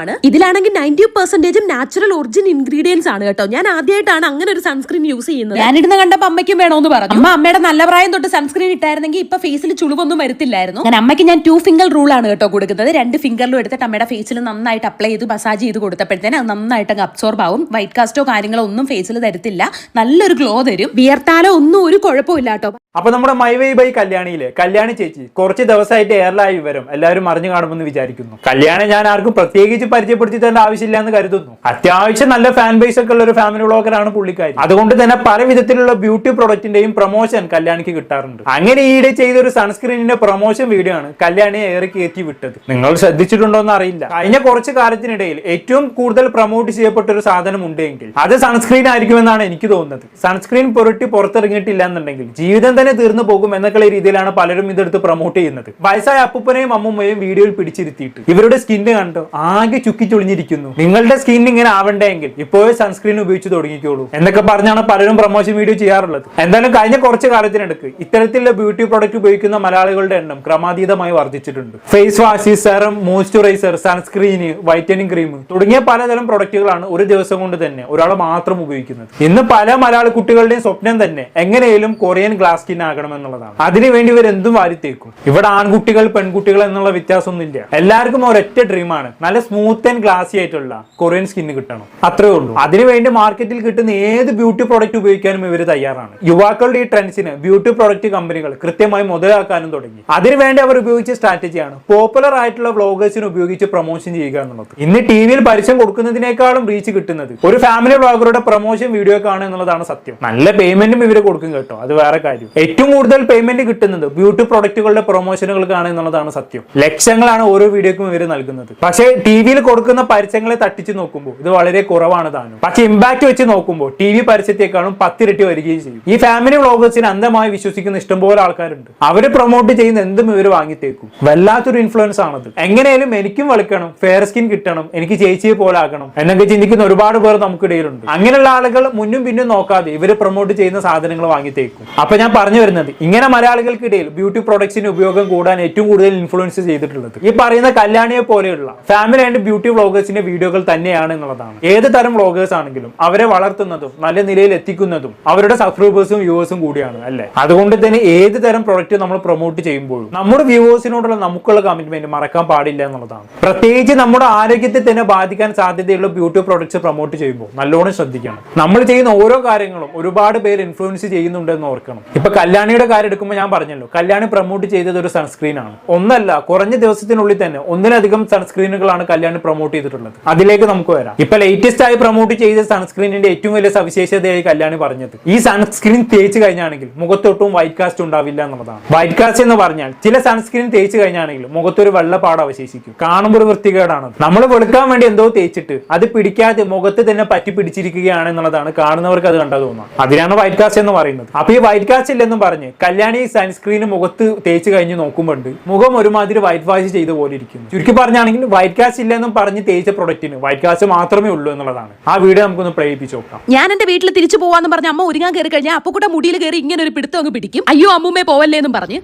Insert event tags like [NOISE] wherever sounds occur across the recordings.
ആണ്. ഇതിലാണെങ്കിൽ നയന്റി പെർസെന്റേജും നാച്ചുറൽ ഒറിജിൻ ഇൻഗ്രീഡിയൻസ് ആണ് കേട്ടോ. ഞാൻ ആദ്യമായിട്ടാണ് അങ്ങനെ ഒരു സൺസ്ക്രീൻ യൂസ് ചെയ്യുന്നത്. ഞാനിടുന്ന കണ്ടപ്പോ അമ്മയ്ക്കും വേണമെന്ന് പറഞ്ഞു. അമ്മ അമ്മയുടെ നല്ല പ്രായം തൊട്ട് സൺസ്ക്രീൻ ഇട്ടായിരുന്നെങ്കിൽ ഇപ്പൊ ഫേസിൽ ചുളിവൊന്നും വരുത്തില്ലായിരുന്നു. ഞാൻ അമ്മയ്ക്ക് ഞാൻ ടു ഫിംഗർ റൂൾ ആണ് കേട്ടോ കൊടുക്കുന്നത്. രണ്ട് ഫിംഗറിലും എടുത്തിട്ട് അമ്മയുടെ ഫേസിൽ നന്നായിട്ട് അപ്ലൈ ചെയ്ത് മസാജ് ചെയ്ത് കൊടുത്തപ്പോഴത്തേന് അത് നന്നായിട്ട് അങ്ങ് അബ്സോർബ് ആവും. വൈറ്റ് കാസ്റ്റോ കാര്യങ്ങളോ ഒന്നും ഫേസിൽ തരത്തില്ല. നല്ലൊരു ഗ്ലോ തരും. വിയർത്താലോ ഒന്നും ഒരു കുഴപ്പമില്ല കേട്ടോ. അപ്പൊ നമ്മുടെ മൈവൈ ബൈ കല്യാണിയിൽ കല്യാണി ചേച്ചി കുറച്ച് ദിവസമായിട്ട് എയർലായ വിവരം എല്ലാവരും അറിഞ്ഞു കാണുമെന്ന് വിചാരിക്കുന്നു. കല്യാണം ഞാൻ ആർക്കും പ്രത്യേകിച്ച് പരിചയപ്പെടുത്തി തരേണ്ട ആവശ്യമില്ല എന്ന് കരുതുന്നു. അത്യാവശ്യം നല്ല ഫാൻ ബേസ് ഒക്കെ ഉള്ള ഒരു ഫാമിലി ബ്ലോഗറാണ് പുള്ളിക്കാരി. അതുകൊണ്ട് തന്നെ പല വിധത്തിലുള്ള ബ്യൂട്ടി പ്രൊഡക്റ്റിന്റെയും പ്രൊമോഷൻ കല്യാണിക്ക് കിട്ടാറുണ്ട്. അങ്ങനെ ഈയിടെ ചെയ്ത ഒരു സൺസ്ക്രീനിന്റെ പ്രൊമോഷൻ വീഡിയോ ആണ് കല്യാണിയെ ഏറെ കയറ്റി വിട്ടത്. നിങ്ങൾ ശ്രദ്ധിച്ചിട്ടുണ്ടോ എന്ന് അറിയില്ല. കഴിഞ്ഞ കുറച്ച് കാലത്തിനിടയിൽ ഏറ്റവും കൂടുതൽ പ്രൊമോട്ട് ചെയ്യപ്പെട്ട ഒരു സാധനം ഉണ്ടെങ്കിൽ അത് സൺസ്ക്രീൻ ആയിരിക്കുമെന്നാണ് എനിക്ക് തോന്നുന്നത്. സൺസ്ക്രീൻ പുരട്ടി പുറത്തിറങ്ങിയിട്ടില്ല എന്നുണ്ടെങ്കിൽ ജീവിതം തന്നെ തീർന്നു പോകും എന്നൊക്കെയുള്ള രീതിയിലാണ് പലരും ഇതെടുത്ത് പ്രൊമോട്ട് ചെയ്യുന്നത്. വയസ്സായ അപ്പൂപ്പനെയും അമ്മൂമ്മയും വീഡിയോയിൽ പിടിച്ചിരുത്തിയിട്ട്. ഇവരുടെ സ്കിന്ന് കണ്ടോ? ആകെ ചുക്കി ചുളിഞ്ഞിരിക്കുന്നു. നിങ്ങളുടെ സ്കിൻ ഇങ്ങനെ ആവണ്ടെങ്കിൽ ഇപ്പോഴും സൺസ്ക്രീൻ ഉപയോഗിച്ച് തുടങ്ങിക്കോളൂ. എന്നൊക്കെ പറഞ്ഞാണ് പലരും പ്രൊമോഷൻ വീഡിയോ ചെയ്യാറുള്ളത്. എന്തായാലും കഴിഞ്ഞ കുറച്ച് കാലത്തിനിടക്ക് ഇത്തരത്തിലുള്ള ബ്യൂട്ടി പ്രോഡക്റ്റ് ഉപയോഗിക്കുന്ന മലയാളികളുടെ എണ്ണം ക്രമാതീതമായി വർദ്ധിച്ചിട്ടുണ്ട്. Face wash serum moisturiser sunscreen whitening cream തുടങ്ങിയ പലതരം പ്രൊഡക്റ്റുകളാണ് ഒരു ദിവസം കൊണ്ട് തന്നെ ഒരാൾ മാത്രം ഉപയോഗിക്കുന്നത്. ഇന്ന് പല മലയാള കുട്ടികളുടെയും സ്വപ്നം തന്നെ എങ്ങനെയും കൊറിയൻ ഗ്ലാസ് സ്കിൻ ആകണം എന്നുള്ളതാണ് അതിനുവേണ്ടി ഇവർ എന്തും വാരിത്തേക്കും. ഇവിടെ ആൺകുട്ടികൾ പെൺകുട്ടികൾ എന്നുള്ള വ്യത്യാസമൊന്നുമില്ല. എല്ലാവർക്കും ഒരൊറ്റ ഡ്രീമാണ് നല്ല സ്മൂത്ത് ആൻഡ് ഗ്ലാസി ആയിട്ടുള്ള കൊറിയൻ സ്കിന്ന് കിട്ടണം. അത്രേ ഉള്ളൂ. അതിനുവേണ്ടി മാർക്കറ്റിൽ കിട്ടുന്ന ഏത് ബ്യൂട്ടി പ്രോഡക്റ്റ് ഉപയോഗിക്കാനും ഇവർ തയ്യാറാണ്. യുവാക്കളുടെ ഈ ട്രെൻഡ്സിന് ബ്യൂട്ടി പ്രോഡക്റ്റ് കമ്പനികൾ കൃത്യമായി മുതലാക്കാനും തുടങ്ങി. അതിനുവേണ്ടി അവർ ഉപയോഗിച്ച സ്ട്രാറ്റജിയാണ് പോപ്പുലർ ആയിട്ടുള്ള വ്ളോഗേഴ്സിന് ഉപയോഗിച്ച് പ്രൊമോഷൻ ചെയ്യുക എന്നുള്ളത്. ഇന്ന് ടി വിയിൽ പരസ്യം കൊടുക്കുന്നതിനേക്കാളും റീച്ച് കിട്ടുന്നത് ഒരു ഫാമിലി വ്ളോഗറുടെ പ്രൊമോഷൻ വീഡിയോ കാണുക എന്നുള്ളതാണ് സത്യം. നല്ല പേയ്മെന്റും ഇവർ കൊടുക്കും കേട്ടോ. അത് വേറെ കാര്യം. ഏറ്റവും കൂടുതൽ പേയ്മെന്റ് കിട്ടുന്നത് ബ്യൂട്ടി പ്രോഡക്റ്റുകളുടെ പ്രൊമോഷനുകൾക്കാണ് എന്നുള്ളതാണ് സത്യം. ലക്ഷങ്ങളാണ് ഓരോ വീഡിയോക്കും ഇവർ നൽകുന്നത്. പക്ഷേ ടി വിയിൽ കൊടുക്കുന്ന പരസ്യങ്ങളെ തട്ടിച്ച് നോക്കുമ്പോൾ ഇത് വളരെ കുറവാണ് താനും. പക്ഷെ ഇമ്പാക്ട് വെച്ച് നോക്കുമ്പോൾ ടി വി പരസ്യത്തെക്കാളും പത്തിരട്ടി വരികയും ചെയ്യും. ഈ ഫാമിലി വ്ളോഗേഴ്സിന് അന്ധമായി വിശ്വസിക്കുന്ന ഇഷ്ടംപോലെ ആൾക്കാരുണ്ട്. അവർ പ്രൊമോട്ട് ചെയ്യുന്ന എന്തും ഇവർ വാങ്ങിത്തേക്കും. വല്ലാത്തൊരു ഇൻഫ്ലുവൻസ് ആണത്. എങ്ങനെയാലും എനിക്കും വളിക്കണം ഫെയർ സ്കിൻ കിട്ടണം എനിക്ക് ചേച്ചിയെ പോലെ ആകണം എന്നൊക്കെ ചിന്തിക്കുന്ന ഒരുപാട് പേർ നമുക്കിടയിലുണ്ട്. അങ്ങനെയുള്ള ആളുകൾ മുന്നും പിന്നും നോക്കാതെ ഇവർ പ്രൊമോട്ട് ചെയ്യുന്ന സാധനങ്ങൾ വാങ്ങിത്തേക്കും. അപ്പൊ ഞാൻ പറഞ്ഞു വരുന്നത് ഇങ്ങനെ മലയാളികൾക്കിടയിൽ ബ്യൂട്ടി പ്രോഡക്ട്സിന്റെ ഉപയോഗം കൂടാൻ ഏറ്റവും കൂടുതൽ ഇൻഫ്ലുവൻസ് ചെയ്തിട്ടുള്ളത്. ഈ പറയുന്ന കല്യാണിയെ പോലെയുള്ള ഫാമിലി ആൻഡ് ബ്യൂട്ടി വ്ളോഗേഴ്സിന്റെ വീഡിയോകൾ തന്നെയാണ് എന്നുള്ളതാണ്. ഏത് തരം വ്ളോഗേഴ്സ് ആണെങ്കിലും അവരെ വളർത്തുന്നതും നല്ല നിലയിൽ എത്തിക്കുന്നതും അവരുടെ സബ്സ്ക്രൈബേഴ്സും വ്യൂവേഴ്സും കൂടിയാണ് അല്ലെ? അതുകൊണ്ട് തന്നെ ഏത് തരം പ്രൊഡക്റ്റ് നമ്മൾ പ്രൊമോട്ട് ചെയ്യുമ്പോഴും നമ്മുടെ വ്യൂവേഴ്സിനോടുള്ള നമുക്കുള്ള കമ്മിറ്റ്മെന്റ് മറക്കാൻ പാടില്ല എന്നുള്ളതാണ്. പ്രത്യേകിച്ച് നമ്മുടെ ആരോഗ്യത്തെ തന്നെ ബാധിക്കാൻ സാധ്യതയുള്ള ബ്യൂട്ടി പ്രോഡക്ട്സ് പ്രൊമോട്ട് ചെയ്യുമ്പോൾ നല്ലോണം ശ്രദ്ധിക്കണം. നമ്മൾ ചെയ്യുന്ന ഓരോ കാര്യങ്ങളും ഒരുപാട് പേര് ഇൻഫ്ലുവൻസ് ചെയ്യുന്നുണ്ട് എന്ന് ഓർക്കണം. ഇപ്പൊ കല്യാണിയുടെ കാര്യം എടുക്കുമ്പോൾ ഞാൻ പറഞ്ഞല്ലോ കല്യാണി പ്രൊമോട്ട് ചെയ്തത് ഒരു സൺസ്ക്രീൻ ആണ്. ഒന്നല്ല കുറഞ്ഞ ദിവസത്തിനുള്ളിൽ തന്നെ ഒന്നിലധികം സൺസ്ക്രീനുകളാണ് കല്യാണി പ്രൊമോട്ട് ചെയ്തിട്ടുള്ളത്. അതിലേക്ക് നമുക്ക് വരാം. ഇപ്പൊ ലേറ്റസ്റ്റ് ആയി പ്രൊമോട്ട് ചെയ്ത സൺസ്ക്രീനിന്റെ ഏറ്റവും വലിയ സവിശേഷതയായി കല്യാണി പറഞ്ഞത്. ഈ സൺസ്ക്രീൻ തേച്ച് കഴിഞ്ഞാണെങ്കിൽ മുഖത്തൊട്ടും വൈറ്റ് കാസ്റ്റ് ഉണ്ടാവില്ല എന്നുള്ളതാണ്. വൈറ്റ് കാസ്റ്റ് എന്ന് പറഞ്ഞാൽ ചില സൺസ്ക്രീൻ തേച്ച് കഴിഞ്ഞാണെങ്കിൽ മുഖത്തൊരു വെള്ളപ്പാട് അവശേഷിക്കും. കാണുമ്പോൾ ഒരു വൃത്തികേടാണ്. നമ്മൾ വെളുക്കാൻ വേണ്ടി എന്തോ തേച്ചിട്ട് അത് പിടിക്കാതെ മുഖത്ത് തന്നെ പറ്റി പിടിച്ചിരിക്കുകയാണ് എന്നുള്ളതാണ് കാണുന്നവർക്ക് അത് കണ്ടാ തോന്നുന്നത്. അതിനാണ് വൈറ്റ് കാസ്റ്റ് എന്ന് പറയുന്നത്. അപ്പൊ ഈ വൈറ്റ് കാസ്റ്റ് ഇല്ലെന്നും പറഞ്ഞ് കല്യാണി സൺസ്ക്രീൻ മുഖത്ത് തേച്ച് കഴിഞ്ഞ് നോക്കുമ്പോണ്ട് മുഖം ഒരുമാതിരി വൈറ്റ് വാഷ് ചെയ്ത പോലെ ഇരിക്കുന്നു. ചുരുക്കി പറഞ്ഞാണെങ്കിൽ വൈറ്റ് കാസ്റ്റ് ഇല്ലെന്നും പറഞ്ഞ് തേച്ച പ്രൊഡക്റ്റിന് വൈറ്റ് കാസ്റ്റ് മാത്രമേ ഉള്ളൂ എന്നുള്ളതാണ്. ആ വീഡിയോ നമുക്കൊന്ന് പ്രേരിപ്പിച്ച് നോക്കാം. ഞാൻ എന്റെ വീട്ടിൽ തിരിച്ചു പോവാന്ന് പറഞ്ഞ അമ്മ ഒരുങ്ങാൻ കയറി കഴിഞ്ഞാൽ അപ്പുക്കുട്ട മുടിയിൽ കയറി ഇങ്ങനെ ഒരു പിടുത്തം അങ്ങ് പിടിക്കും. അയ്യോ അമ്മൂമ്മേ പോവല്ലേ എന്നും പറഞ്ഞ്.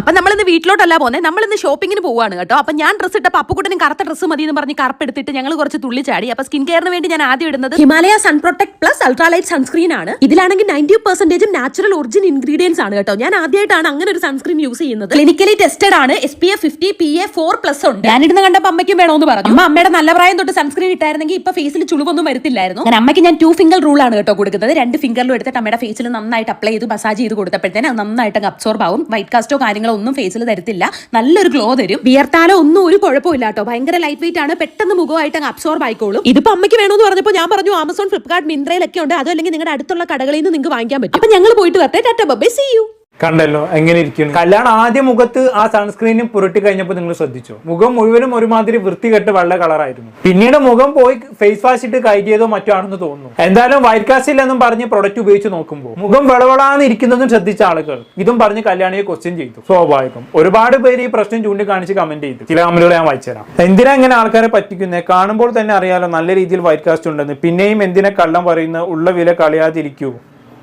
അപ്പൊ നമ്മളിന്ന് വീട്ടിലോട്ടല്ല പോന്നെ. നമ്മളിന്ന് ഷോപ്പിങ്ങിന് പോവാണ് കേട്ടോ. അപ്പൊ ഞാൻ ഡ്രസ്സ് ഇട്ടപ്പോൾ അപ്പുക്കുട്ടനും കറുത്ത ഡ്രസ്സ് മതി എന്ന് പറഞ്ഞ് കറുപ്പ് എടുത്തിട്ട് ഞങ്ങൾ കുറച്ച് തുള്ളി ചാടി. അപ്പൊ സ്കിൻ കെയറിന് വേണ്ടി ഞാൻ ആദ്യം ഇടുന്നത് Himalaya sun protect plus ultralight sunscreen ആണ്. ഇതിലാണെങ്കിൽ നയന്റി പെർസെന്റേജും നാച്ചുറൽ ഒറിജിൻ ഇൻഗ്രീഡിയൻസ് ആണ് കേട്ടോ. ഞാൻ ആദ്യമായിട്ടാണ് അങ്ങനെ ഒരു സൺസ്ക്രീൻ യൂസ് ചെയ്യുന്നത്. ക്ലിനിക്കലി ടെസ്റ്റഡ് ആണ്. S P F fifty P A four plus ഉണ്ട്. ഞാൻ ഇടുന്ന കണ്ടപ്പോൾ അമ്മയ്ക്കും വേണമെന്ന് പറഞ്ഞു. അമ്മ അമ്മയുടെ നല്ല പ്രായം തൊട്ട് സൺസ്ക്രീൻ ഇട്ടായിരുന്നെങ്കിൽ ഇപ്പൊ ഫേസിൽ ചുളിവൊന്നും വരത്തില്ലായിരുന്നു. ഞാൻ അമ്മയ്ക്ക് ഞാൻ ടു ഫിംഗർ റൂൾ ആണ് കേട്ടോ കൊടുക്കുന്നത്. രണ്ട് ഫിംഗറിലും എടുത്തിട്ട് അമ്മയുടെ ഫേസിൽ നന്നായിട്ട് അപ്ലൈ ചെയ്ത് മസാജ് ചെയ്ത് കൊടുത്തപ്പോഴത്തേന് അത് നന്നായിട്ട് അബ്സോർബ് ആവും. വൈറ്റ് കാസ്റ്റോ കാര്യങ്ങളോ ഒന്നും ഫേസിൽ തരത്തില്ല. നല്ലൊരു ഗ്ലോ തരും. വിയർത്താലോ ഒന്നും ഒരു കുഴപ്പമില്ല കേട്ടോ. ഭയങ്കര ലൈറ്റ് വെയിറ്റ് ആണ്. പെട്ടെന്ന് മുഖമായിട്ട് അങ്ങ് അബ്സോർബ് ആയിക്കോളും. ഇതിപ്പോ അമ്മയ്ക്ക് വേണമെന്ന് പറഞ്ഞപ്പോൾ ഞാൻ പറഞ്ഞു ആമസോൺ ഫ്ലിപ്കാർട്ട് മിന്ത്രയിലൊക്കെ ഉണ്ട്. അതോ അല്ലെങ്കിൽ നിങ്ങളുടെ അടുത്തുള്ള കടകളിൽ നിന്ന് നിങ്ങൾക്ക് വാങ്ങിക്കാൻ പറ്റും. അപ്പൊ ഞങ്ങൾ പോയിട്ട് വരട്ടെ. ടാറ്റ ബൈ സി യു കണ്ടല്ലോ എങ്ങനെ ഇരിക്കും കല്യാണം ആദ്യ മുഖത്ത് ആ സൺസ്ക്രീനും പുരട്ടി കഴിഞ്ഞപ്പോൾ നിങ്ങൾ ശ്രദ്ധിച്ചു? മുഖം മുഴുവനും ഒരുമാതിരി വൃത്തികെട്ട് വെള്ള കളറായിരുന്നു. പിന്നീട് മുഖം പോയി ഫേസ് വാഷ് ഇട്ട് കയറ്റിയതോ മറ്റോ ആണെന്ന് തോന്നുന്നു. എന്തായാലും വൈറ്റ് കാസ്റ്റ് ഇല്ലെന്നും പറഞ്ഞ് പ്രൊഡക്റ്റ് ഉപയോഗിച്ച് നോക്കുമ്പോൾ മുഖം വിളവളാന്ന് ഇരിക്കുന്നതും ശ്രദ്ധിച്ച ആളുകൾ ഇതും പറഞ്ഞ് കല്യാണിയെ ക്വസ്റ്റ്യൻ ചെയ്തു. സ്വാഭാവികം. ഒരുപാട് പേര് ഈ പ്രശ്നം ചൂണ്ടിക്കാണിച്ച് കമന്റ് ചെയ്തു. ചില കമന്റുകൾ ഞാൻ വായിച്ചുതരാം. എന്തിനാ ഇങ്ങനെ ആൾക്കാരെ പറ്റിക്കുന്നത് കാണുമ്പോൾ തന്നെ അറിയാലോ നല്ല രീതിയിൽ വൈറ്റ് കാസ്റ്റ് ഉണ്ടെന്ന്. പിന്നെയും എന്തിനാ കള്ളം പറയുന്ന? ഉള്ള വില കളയാതിരിക്കൂ.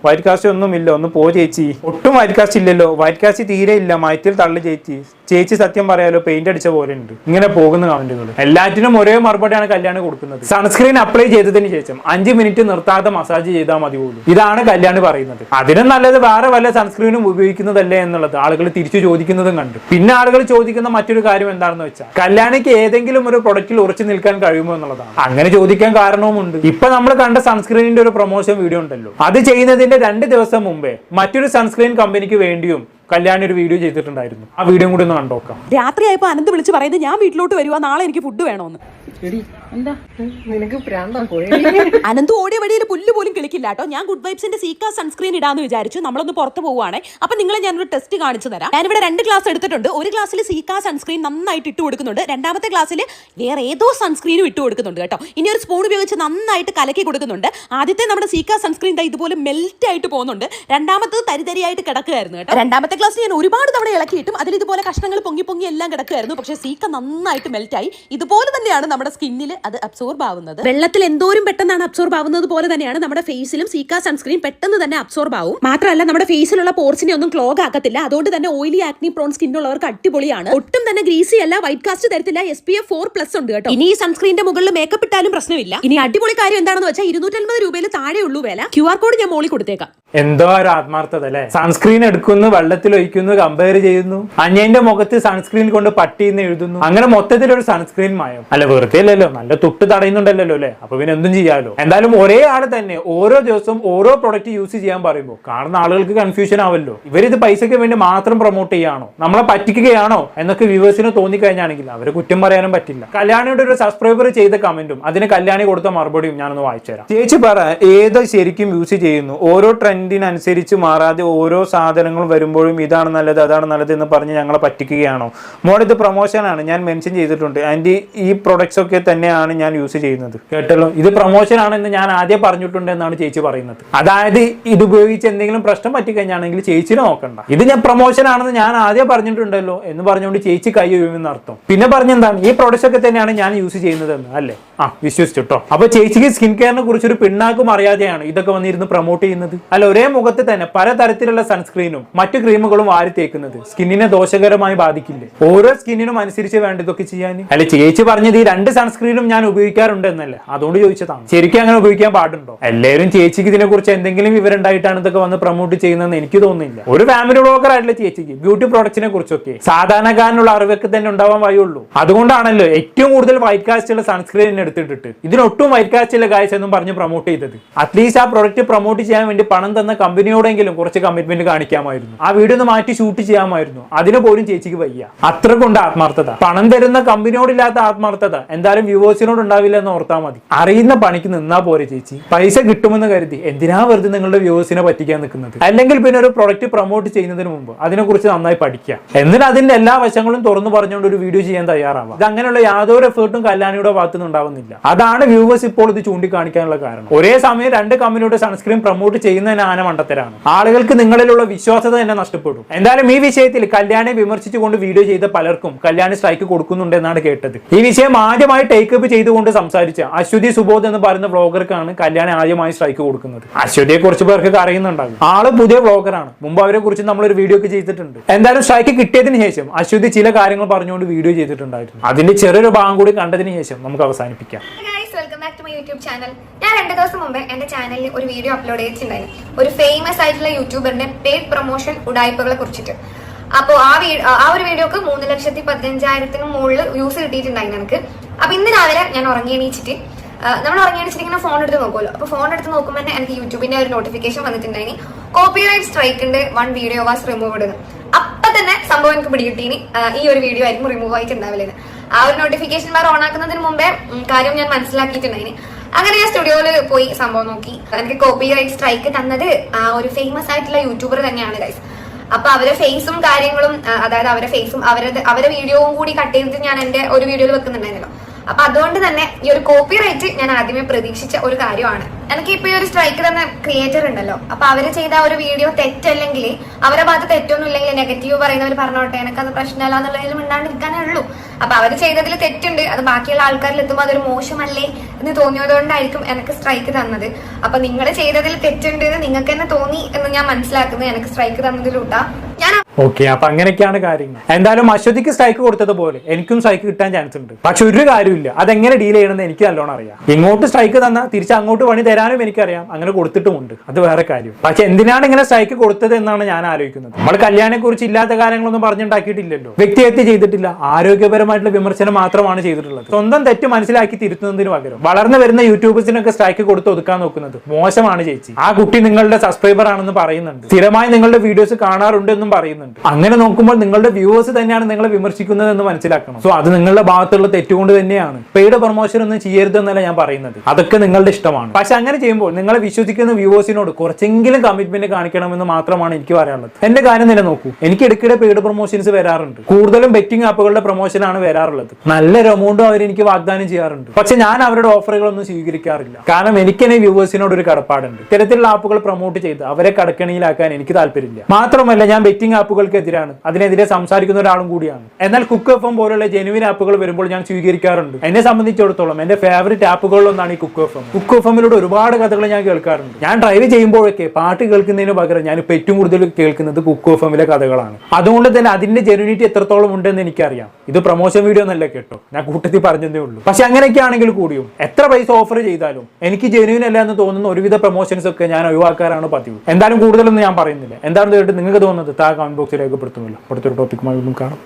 വൈറ്റ് കാസ്റ്റ് ഒന്നും ഇല്ല. ഒന്ന് പോ ചേച്ചി. ഒട്ടും വൈറ്റ് കാസ്റ്റ് ഇല്ലല്ലോ. വൈറ്റ് കാസ്റ്റ് തീരെ ഇല്ല. മയറ്റിൽ തള്ളി ചേച്ചി. ചേച്ചി സത്യം പറയാലോ പെയിന്റ് അടിച്ച പോലെ ഉണ്ട്. ഇങ്ങനെ പോകുന്ന കമന്റുകൾ എല്ലാറ്റിനും ഒരേ മറുപടിയാണ് കല്യാണി കൊടുക്കുന്നത്. സൺസ്ക്രീൻ അപ്ലൈ ചെയ്തതിന് ശേഷം അഞ്ച് മിനിറ്റ് നിർത്താതെ മസാജ് ചെയ്താൽ മതി പോലും. ഇതാണ് കല്യാണി പറയുന്നത്. അതിനും നല്ലത് വേറെ വല്ല സൺസ്ക്രീനും ഉപയോഗിക്കുന്നതല്ലേ എന്നുള്ളത് ആളുകൾ തിരിച്ചു ചോദിക്കുന്നതും കണ്ടു. പിന്നെ ആളുകൾ ചോദിക്കുന്ന മറ്റൊരു കാര്യം എന്താണെന്ന് വെച്ചാൽ കല്യാണിക്ക് ഏതെങ്കിലും ഒരു പ്രൊഡക്റ്റിൽ ഉറച്ചു നിൽക്കാൻ കഴിയുമോ എന്നുള്ളതാണ്. അങ്ങനെ ചോദിക്കാൻ കാരണവുമുണ്ട്. ഇപ്പൊ നമ്മൾ കണ്ട സൺസ്ക്രീനിന്റെ ഒരു പ്രൊമോഷൻ വീഡിയോ ഉണ്ടല്ലോ. അത് ചെയ്യുന്നതിന്റെ രണ്ട് ദിവസം മുമ്പേ മറ്റൊരു സൺസ്ക്രീൻ കമ്പനിക്ക് വേണ്ടിയും കല്യാണി ഒരു വീഡിയോ ചെയ്തിട്ടുണ്ടായിരുന്നു. ആ വീഡിയോ കൂടി ഒന്ന് കണ്ടോക്കാം. രാത്രിയായപ്പോ അനന്ത് വിളിച്ച് പറയുന്നത് ഞാൻ വീട്ടിലോട്ട് വരുവാ നാളെ എനിക്ക് ഫുഡ് വേണമെന്ന് എന്താ? നിനക്ക് പ്രാന്താ പോയി. [LAUGHS] അനന്ത് ഓടിയ വഴിയിൽ പുല്ല് പോലും കിളിക്കില്ല കേട്ടോ. ഞാൻ ഗുഡ് വൈബ്സിന്റെ സീക്ക സൺസ്ക്രീൻ ഇടാന്ന് വിചാരിച്ചു. നമ്മളൊന്ന് പുറത്ത് പോവുകയാണ്. അപ്പൊ നിങ്ങളെ ഞാനൊരു ടെസ്റ്റ് കാണിച്ചു തരാം. ഞാനിവിടെ രണ്ട് ക്ലാസ് എടുത്തിട്ടുണ്ട്. ഒരു ക്ലാസ്സിൽ സീക്ക സൺസ്ക്രീൻ നന്നായിട്ട് ഇട്ട് കൊടുക്കുന്നുണ്ട്. രണ്ടാമത്തെ ക്ലാസ്സിൽ വേറെ ഏതോ സൺസ്ക്രീനും ഇട്ട് കൊടുക്കുന്നുണ്ട് കേട്ടോ. ഇനി ഒരു സ്പൂൺ ഉപയോഗിച്ച് നന്നായിട്ട് കലക്കി കൊടുക്കുന്നുണ്ട്. ആദ്യത്തെ നമ്മുടെ സീക്ക സൺസ്ക്രീൻ ദാ ഇതുപോലെ മെൽറ്റ് ആയിട്ട് പോകുന്നുണ്ട്. രണ്ടാമത്തത് തരിതരിയായിട്ട് കിടക്കുകയായിരുന്നു കേട്ടോ. രണ്ടാമത്തെ ക്ലാസ്സിൽ ഞാൻ ഒരുപാട് തവണ ഇളക്കിയിട്ടും അതിൽ ഇതുപോലെ കഷ്ണങ്ങൾ പൊങ്ങി പൊങ്ങി എല്ലാം കിടക്കുകയായിരുന്നു. പക്ഷേ സീക്ക നന്നായിട്ട് മെൽറ്റ് ആയി. ഇതുപോലെ തന്നെയാണ് നമ്മുടെ സ്കിന്നിൽ അത് അബ്സോർബ് ആവുന്നത്. വെള്ളത്തിൽ എന്തോരും പെട്ടെന്നാണ് അബ്സോർബ് ആവുന്നത് പോലെ തന്നെയാണ് നമ്മുടെ ഫേസിലും സീക്ക സൺസ്ക്രീൻ പെട്ടെന്ന് തന്നെ അബ്സോർബ് ആവും. മാത്രമല്ല നമ്മുടെ ഫേസിലുള്ള പോർസിനെ ഒന്നും ക്ലോഗ് ആക്കത്തില്ല. അതുകൊണ്ട് തന്നെ ഓയിലി ആക്നി പ്രോൺ സ്കിൻ ഉള്ളവർക്ക് അടിപൊളിയാണ്. ഒട്ടും തന്നെ ഗ്രീസി അല്ല വൈറ്റ് കാസ്റ്റ് തരത്തില്ല. S P F four plus ഉണ്ട് കേട്ടോ. ഇനി ഈ സൺസ്ക്രീന്റെ മുകളിൽ മേക്കപ്പ് ഇട്ടാലും പ്രശ്നമില്ല. ഇനി അടിപൊളി കാര്യം എന്താണെന്ന് വെച്ചാൽ ഇരുന്നൂറ്റമ്പത് രൂപയിൽ താഴെ ഉള്ളൂ വില. ക്യു ആർ കോഡ് ഞാൻ മോളി കൊടുത്തേക്കാം. എന്തോ ഒരു ആത്മാർത്ഥത അല്ലെ? സൺസ്ക്രീൻ എടുക്കുന്നു വെള്ളത്തിൽ ഒഴിക്കുന്നു കമ്പയർ ചെയ്യുന്നു. അന്യന്റെ മുഖത്ത് സൺസ്ക്രീൻ കൊണ്ട് പട്ടി എന്ന് എഴുതുന്നു. അങ്ങനെ മൊത്തത്തിൽ ഒരു സൺസ്ക്രീൻ മായം. അല്ല വെറുതെ അല്ലല്ലോ നല്ല തൊട്ട് തടയുന്നുണ്ടല്ലോ അല്ലെ? അപ്പൊ പിന്നെ എന്തും ചെയ്യാമല്ലോ എന്തായാലും ഒരേ ആൾ തന്നെ ഓരോ ദിവസവും ഓരോ പ്രൊഡക്റ്റ് യൂസ് ചെയ്യാൻ പറയുമ്പോൾ കാണുന്ന ആളുകൾക്ക് കൺഫ്യൂഷൻ ആവല്ലോ. ഇവരിത് പൈസയ്ക്ക് വേണ്ടി മാത്രം പ്രൊമോട്ട് ചെയ്യാണോ? നമ്മളെ പറ്റിക്കുകയാണോ? എന്നൊക്കെ വ്യൂവേഴ്സിന് തോന്നിക്കഴിഞ്ഞാണെങ്കിൽ അവരെ കുറ്റം പറയാനും പറ്റില്ല. കല്യാണിയുടെ ഒരു സബ്സ്ക്രൈബർ ചെയ്ത കമന്റും അതിന് കല്യാണി കൊടുത്ത മറുപടിയും ഞാനൊന്ന് വായിച്ചു തരാം. ചേച്ചി പറ ഏത് ശരിക്കും യൂസ് ചെയ്യുന്നു? ഓരോ ട്രെൻഡിനനുസരിച്ച് മാറാതെ ഓരോ സാധനങ്ങളും വരുമ്പോഴും ഇതാണ് നല്ലത് അതാണ് നല്ലത് എന്ന് പറഞ്ഞ് ഞങ്ങളെ പറ്റിക്കുകയാണോ? മോൾ ഇത് പ്രൊമോഷനാണ് ഞാൻ മെൻഷൻ ചെയ്തിട്ടുണ്ട്. ആൻഡ് ഈ പ്രൊഡക്ട്സ് ഒക്കെ തന്നെയാണ് ഞാൻ യൂസ് ചെയ്യുന്നത്. കേട്ടല്ലോ? ഇത് പ്രൊമോഷൻ ആണെന്ന് ഞാൻ ആദ്യം പറഞ്ഞിട്ടുണ്ട് എന്നാണ് ചേച്ചി പറയുന്നത്. അതായത് ഇത് ഉപയോഗിച്ച് എന്തെങ്കിലും പ്രശ്നം പറ്റിക്കഴിഞ്ഞാണെങ്കിൽ ചേച്ചി നോക്കണ്ട. ഇത് ഞാൻ പ്രൊമോഷൻ ആണെന്ന് ഞാൻ ആദ്യം പറഞ്ഞിട്ടുണ്ടല്ലോ എന്ന് പറഞ്ഞുകൊണ്ട് ചേച്ചി കൈ ഒഴിയുമെന്ന് അർത്ഥം. പിന്നെ പറഞ്ഞെന്താണ് ഈ പ്രൊഡക്ട്സ് ഒക്കെ തന്നെയാണ് ഞാൻ യൂസ് ചെയ്യുന്നതെന്ന് അല്ലേ? ആ വിശ്വസിച്ചിട്ടോ അപ്പൊ ചേച്ചിക്ക് സ്കിൻ കെയറിനെ കുറിച്ച് ഒരു പിണ്ണാക്കും അറിയാതെയാണ് ഇതൊക്കെ വന്നിരുന്ന് പ്രൊമോട്ട് ചെയ്യുന്നത്. അല്ല ഒരേ മുഖത്ത് തന്നെ പലതരത്തിലുള്ള സൺസ്ക്രീനും മറ്റു ക്രീമുകളും വാരി തേക്കുന്നത് സ്കിന്നിനെ ദോഷകരമായി ബാധിക്കില്ലേ? ഓരോ സ്കിന്നിനും അനുസരിച്ച് വേണ്ട ഇതൊക്കെ ചെയ്യാൻ. അല്ല ചേച്ചി പറഞ്ഞത് ഈ രണ്ട് സൺസ്ക്രീനും ഞാൻ ഉപയോഗിക്കാറുണ്ട് എന്നല്ലേ? അതുകൊണ്ട് ചോദിച്ചതാണ്. ശരിക്കും അങ്ങനെ ഉപയോഗിക്കാൻ പാടുണ്ടോ? എല്ലാവരും ചേച്ചിക്ക് ഇതിനെ കുറിച്ച് എന്തെങ്കിലും വിവരം ഉണ്ടായിട്ടാണ് ഇതൊക്കെ വന്ന് പ്രൊമോട്ട് ചെയ്യുന്നതെന്ന് എനിക്ക് തോന്നുന്നില്ല. ഒരു ഫാമിലി ബ്ലോഗർ ആയിട്ടുള്ള ചേച്ചിക്ക്. ബ്യൂട്ടി പ്രോഡക്റ്റിനെ കുറിച്ചൊക്കെ. സാധാരണക്കാരനുള്ള അറിവൊക്കെ തന്നെ ഉണ്ടാവാൻ വഴിയുള്ളൂ. അതുകൊണ്ടാണല്ലോ ഏറ്റവും കൂടുതൽ വൈറ്റ് കാസ്റ്റ് ഉള്ള സൺസ്ക്രീൻ എടുത്തിട്ടിട്ട്. ഇതിനൊട്ടും വൈറ്റ് കാസ്റ്റ് ഉള്ള കാഴ്ച എന്നും പറഞ്ഞ് പ്രൊമോട്ട് ചെയ്തത്. അറ്റ്ലീസ്റ്റ് ആ പ്രൊഡക്റ്റ് പ്രൊമോട്ട് ചെയ്യാൻ വേണ്ടി പണം തന്ന കമ്പനിയോടെങ്കിലും കുറച്ച് കമ്മിറ്റ്മെന്റ് കാണിക്കാമായിരുന്നു. ആ വീഡിയോ ഒന്ന് മാറ്റി ഷൂട്ട് ചെയ്യാമായിരുന്നു. അതിന് പോലും ചേച്ചിക്ക് വയ്യ. അത്രക്കൊണ്ട് ആത്മാർത്ഥത. പണം തരുന്ന കമ്പനിയോടില്ലാത്ത ആത്മാർത്ഥത. എന്തായാലും വ്യൂവേഴ്സിനോട് ഉണ്ടാവില്ല എന്ന് ഓർത്താൽ മതി. അറിയുന്ന പണിക്ക് നിന്നാ പോരെ ചേച്ചി. പൈസ കിട്ടുമെന്ന് കരുതി എന്തിനാ വെറുതെ നിങ്ങളുടെ വ്യൂവേഴ്സിനെ പറ്റിക്കാൻ നിൽക്കുന്നത്? അല്ലെങ്കിൽ പിന്നെ ഒരു പ്രൊഡക്റ്റ് പ്രൊമോട്ട് ചെയ്യുന്നതിന് മുമ്പ് അതിനെക്കുറിച്ച് നന്നായി പഠിക്കുക. എന്നിട്ട് അതിന്റെ എല്ലാ വശങ്ങളും തുറന്നു പറഞ്ഞുകൊണ്ട് ഒരു വീഡിയോ ചെയ്യാൻ തയ്യാറാവാം ഇത് അങ്ങനെയുള്ള യാതൊരു എഫേർട്ടും കല്യാണിയുടെ ഭാഗത്തു നിന്ന് ഉണ്ടാവുന്നില്ല. അതാണ് വ്യൂവേഴ്സ് ഇപ്പോൾ ഇത് ചൂണ്ടിക്കാണിക്കാനുള്ള കാരണം. ഒരേ സമയം രണ്ട് കമ്പനിയുടെ സൺസ്ക്രീൻ പ്രൊമോട്ട് ചെയ്യുന്നതിന് ആന മണ്ടത്തരാണ്. ആളുകൾക്ക് നിങ്ങളിലുള്ള വിശ്വാസത തന്നെ നഷ്ടപ്പെടും. എന്തായാലും ഈ വിഷയത്തിൽ കല്യാണിയെ വിമർശിച്ചുകൊണ്ട് വീഡിയോ ചെയ്ത പലർക്കും കല്യാണി സ്ട്രൈക്ക് കൊടുക്കുന്നുണ്ട് എന്നാണ് കേട്ടത്. ഈ വിഷയം ആദ്യമായി ടേക്കപ്പ് ചെയ്തുകൊണ്ട് സംസാരിച്ച അശ്വതി സുബോധ് എന്ന് പറയുന്ന വ്ളോഗർക്കാണ് കല്യാണം ആദ്യമായി സ്ട്രൈക്ക് കൊടുക്കുന്നത്. അശ്വതിയെ കുറച്ച് പേർക്ക് അറിയുന്നുണ്ടാകും. ആൾ പുതിയ വ്ളോഗറാണ്. മുമ്പ് അവരെ കുറിച്ച് ഒരു വീഡിയോ ഒക്കെ ചെയ്തിട്ടുണ്ട്. എന്തായാലും സ്ട്രൈക്ക് കിട്ടിയതിന് ശേഷം അശ്വതി ചില കാര്യങ്ങൾ പറഞ്ഞുകൊണ്ട് വീഡിയോ ചെയ്തിട്ടുണ്ടായിരുന്നു അതിന്റെ ചെറിയൊരു ഭാഗം കൂടി കണ്ടതിന് ശേഷം നമുക്ക് അവസാനിപ്പിക്കാം. Welcome back to my YouTube channel ഞാൻ രണ്ടു ദിവസം മുമ്പ് എന്റെ ചാനലിൽ ഒരു വീഡിയോ അപ്ലോഡ് ചെയ്തിട്ടുണ്ടായിരുന്നു. ഒരു ഫേമസ് ആയിട്ടുള്ള യൂട്യൂബറിന്റെ പേഡ് പ്രൊമോഷൻ ഉടായ്പകളെ കുറിച്ചിട്ട്. അപ്പോൾ ആ ആ ഒരു വീഡിയോക്ക് മൂന്ന് ലക്ഷത്തി പതിനഞ്ചായിരത്തിന് മുകളിൽ വ്യൂസ് കിട്ടിയിട്ടുണ്ടായിരുന്നു എനിക്ക്. അപ്പൊ ഇന്ന് രാവിലെ ഞാൻ ഉറങ്ങി എണീച്ചിട്ട് നമ്മൾ ഉറങ്ങി എണീച്ചിട്ട് ഇങ്ങനെ ഫോൺ എടുത്ത് നോക്കുമല്ലോ അപ്പൊ ഫോൺ എടുത്ത് നോക്കുമ്പോൾ തന്നെ എനിക്ക് യൂട്യൂബിന്റെ ഒരു നോട്ടിഫിക്കേഷൻ വന്നിട്ടുണ്ടായിനി കോപ്പിറൈറ്റ് ഉണ്ട് one video was remove removed അപ്പൊ തന്നെ സംഭവം എനിക്ക് പിടികിട്ടീനി ഈ ഒരു വീഡിയോ ആയിരിക്കും റിമൂവ് ആയിട്ടുണ്ടാവില്ലേ ആ ഒരു നോട്ടിഫിക്കേഷൻ ബാർ ഓൺ ആക്കുന്നതിന് മുമ്പേ കാര്യം ഞാൻ മനസ്സിലാക്കിയിട്ടുണ്ടായിന് അങ്ങനെ ഞാൻ സ്റ്റുഡിയോയിൽ പോയി സംഭവം നോക്കി. എനിക്ക് കോപ്പി റൈറ്റ് സ്ട്രൈക്ക് തന്നത് ആ ഒരു ഫേമസ് ആയിട്ടുള്ള യൂട്യൂബർ തന്നെയാണ് ഗൈസ് അപ്പൊ അവരെ ഫേസും കാര്യങ്ങളും അതായത് അവരെ ഫേസും അവരുടെ അവരെ വീഡിയോവും കൂടി കട്ട് ചെയ്തിട്ട് ഞാൻ എന്റെ ഒരു വീഡിയോയിൽ വെക്കുന്നുണ്ടായിരുന്നല്ലോ. അപ്പൊ അതുകൊണ്ട് തന്നെ ഈ ഒരു കോപ്പി റൈറ്റ് ഞാൻ ആദ്യമേ പ്രതീക്ഷിച്ച ഒരു കാര്യമാണ്. എനിക്ക് ഇപ്പൊ ഈ ഒരു സ്ട്രൈക്കർ എന്ന ക്രിയേറ്റർ ഉണ്ടല്ലോ. അപ്പൊ അവർ ചെയ്ത ഒരു വീഡിയോ തെറ്റല്ലെങ്കിൽ അവരെ ഭാഗത്ത് തെറ്റൊന്നും ഇല്ലെങ്കിൽ നെഗറ്റീവ് പറയുന്നവർ പറഞ്ഞോട്ടെ എനിക്ക് അത് പ്രശ്നമല്ല എന്നുള്ളതിൽ മിണ്ടാണ്ടിരിക്കാനേ ഉള്ളൂ അപ്പൊ അവർ ചെയ്തതിൽ തെറ്റുണ്ട്. അത് ബാക്കിയുള്ള ആൾക്കാരിൽ എത്തുമ്പോൾ അതൊരു മോശമല്ലേ എന്ന് തോന്നിയതുകൊണ്ടായിരിക്കും എനിക്ക് സ്ട്രൈക്ക് തന്നത്. അപ്പൊ നിങ്ങൾ ചെയ്തതിൽ തെറ്റുണ്ട് എന്ന് നിങ്ങൾക്ക് തന്നെ തോന്നി എന്ന് ഞാൻ മനസ്സിലാക്കുന്നത് എനിക്ക് സ്ട്രൈക്ക് തന്നതിലൂട്ടാ. ഓക്കെ അപ്പൊ അങ്ങനെയൊക്കെയാണ് കാര്യങ്ങൾ. എന്തായാലും അശ്വതിക്ക് സ്ട്രൈക്ക് കൊടുത്തതുപോലെ എനിക്കും സ്ട്രൈക്ക് കിട്ടാൻ ചാൻസ് ഉണ്ട്. പക്ഷെ ഒരു കാര്യമില്ല അതെങ്ങനെ ഡീൽ ചെയ്യണമെന്ന് എനിക്ക് നല്ലോണം അറിയാം. ഇങ്ങോട്ട് സ്ട്രൈക്ക് തന്നാൽ തിരിച്ച് അങ്ങോട്ട് പണി തരാനും എനിക്കറിയാം. അങ്ങനെ കൊടുത്തിട്ടുമുണ്ട്. അത് വേറെ കാര്യം. പക്ഷെ എന്തിനാണ് ഇങ്ങനെ സ്ട്രൈക്ക് കൊടുത്തത് എന്നാണ് ഞാൻ ആലോചിക്കുന്നത്. നമ്മൾ കല്യാണെ കുറിച്ച് ഇല്ലാത്ത കാര്യങ്ങളൊന്നും പറഞ്ഞുണ്ടാക്കിയിട്ടില്ലല്ലോ. വ്യക്തിഹത്യ ചെയ്തിട്ടില്ല. ആരോഗ്യപരമായിട്ടുള്ള വിമർശനം മാത്രമാണ് ചെയ്തിട്ടുള്ളത്. സ്വന്തം തെറ്റ് മനസ്സിലാക്കി തിരുത്തുന്നതിന് പകരം വളർന്നു വരുന്ന യൂട്യൂബേഴ്സിനൊക്കെ സ്ട്രൈക്ക് കൊടുത്ത് ഒതുക്കാൻ നോക്കുന്നത് മോശമാണ് ചേച്ചി. ആ കുട്ടി നിങ്ങളുടെ സബ്സ്ക്രൈബർ ആണെന്ന് പറയുന്നുണ്ട്. സ്ഥിരമായി നിങ്ങളുടെ വീഡിയോസ് കാണാറുണ്ട് എന്നും പറയുന്നുണ്ട് അങ്ങനെ നോക്കുമ്പോൾ നിങ്ങളുടെ വ്യൂവേഴ്സ് തന്നെയാണ് നിങ്ങളെ വിമർശിക്കുന്നത് എന്ന് മനസ്സിലാക്കണം. സോ അത് നിങ്ങളുടെ ഭാഗത്തുള്ള തെറ്റുകൊണ്ട് തന്നെയാണ്. പെയ്ഡ് പ്രൊമോഷൻ ഒന്നും ചെയ്യരുത് ചെയ്യരുതെന്നല്ല ഞാൻ പറയുന്നത്. അതൊക്കെ നിങ്ങളുടെ ഇഷ്ടമാണ്. പക്ഷെ അങ്ങനെ ചെയ്യുമ്പോൾ നിങ്ങളെ വിശ്വസിക്കുന്ന വ്യൂവേഴ്സിനോട് കുറച്ചെങ്കിലും കമ്മിറ്റ്മെന്റ് കാണിക്കണമെന്ന് മാത്രമാണ് എനിക്ക് പറയാനുള്ളത്. എന്റെ കാര്യം തന്നെ നോക്കൂ എനിക്ക് ഇടയ്ക്കിടെ പെയ്ഡ് പ്രൊമോഷൻസ് വരാറുണ്ട്. കൂടുതലും ബെറ്റിംഗ് ആപ്പുകളുടെ പ്രൊമോഷൻ ആണ് വരാറുള്ളത്. നല്ലൊരു എമൗണ്ടും അവർ എനിക്ക് വാഗ്ദാനം ചെയ്യാറുണ്ട്. പക്ഷെ ഞാൻ അവരുടെ ഓഫറുകളൊന്നും സ്വീകരിക്കാറില്ല. കാരണം എനിക്ക് എന്നെ വ്യൂവേഴ്സിനോട് ഒരു കടപ്പാടുണ്ട്. ഇത്തരത്തിലുള്ള ആപ്പുകൾ പ്രൊമോട്ട് ചെയ്ത് അവരെ കടക്കണിയിലാക്കാൻ എനിക്ക് താല്പര്യമില്ല. മാത്രമല്ല ഞാൻ ബെറ്റിംഗ് ആപ്പുകൾക്കെതിരാണ്. അതിനെതിരെ സംസാരിക്കുന്ന ഒരാളും കൂടിയാണ്. എന്നാൽ കുക്ക് എഫ് എം പോലുള്ള ജെനുവിൻ ആപ്പുകൾ വരുമ്പോൾ ഞാൻ സ്വീകരിക്കാറുണ്ട്. എന്നെ സംബന്ധിച്ചിടത്തോളം എന്റെ ഫേവറേറ്റ് ആപ്പുകളിലൊന്നാണ് ഈ Kuku F M Kuku F എമ്മിലൂടെ ഒരുപാട് കഥകൾ ഞാൻ കേൾക്കാറുണ്ട്. ഞാൻ ഡ്രൈവ് ചെയ്യുമ്പോഴൊക്കെ പാട്ട് കേൾക്കുന്നതിന് പകരം ഞാൻ ഇപ്പൊ ഏറ്റവും കൂടുതൽ കേൾക്കുന്നത് കുക്ക് എഫ് എമ്മിലെ കഥകളാണ്. അതുകൊണ്ട് തന്നെ അതിന്റെ ജെനുവിനിറ്റി എത്രത്തോളം ഉണ്ടെന്ന് എനിക്കറിയാം. ഇത് പ്രൊമോഷൻ വീഡിയോ എന്നല്ല കേട്ടോ. ഞാൻ കൂട്ടത്തിൽ പറഞ്ഞതേ ഉള്ളൂ. പക്ഷെ അങ്ങനെയൊക്കെ ആണെങ്കിൽ കൂടിയും എത്ര പൈസ ഓഫർ ചെയ്താലും എനിക്ക് ജെനുവിൻ അല്ല എന്ന് തോന്നുന്ന ഒരുവിധ പ്രൊമോഷൻസ് ഒക്കെ ഞാൻ ഒഴിവാക്കാറാണ് പതിവ്. എന്തായാലും കൂടുതലൊന്നും ഞാൻ പറയുന്നില്ല. എന്താണെന്ന് കേട്ട് നിങ്ങൾക്ക് തോന്നുന്നത്? താ കമന്റ് ബോക്സിൽ രേഖപ്പെടുത്തുമല്ലോ അടുത്തൊരു ടോപ്പിക്കുമായി ഒന്നും കാണാം.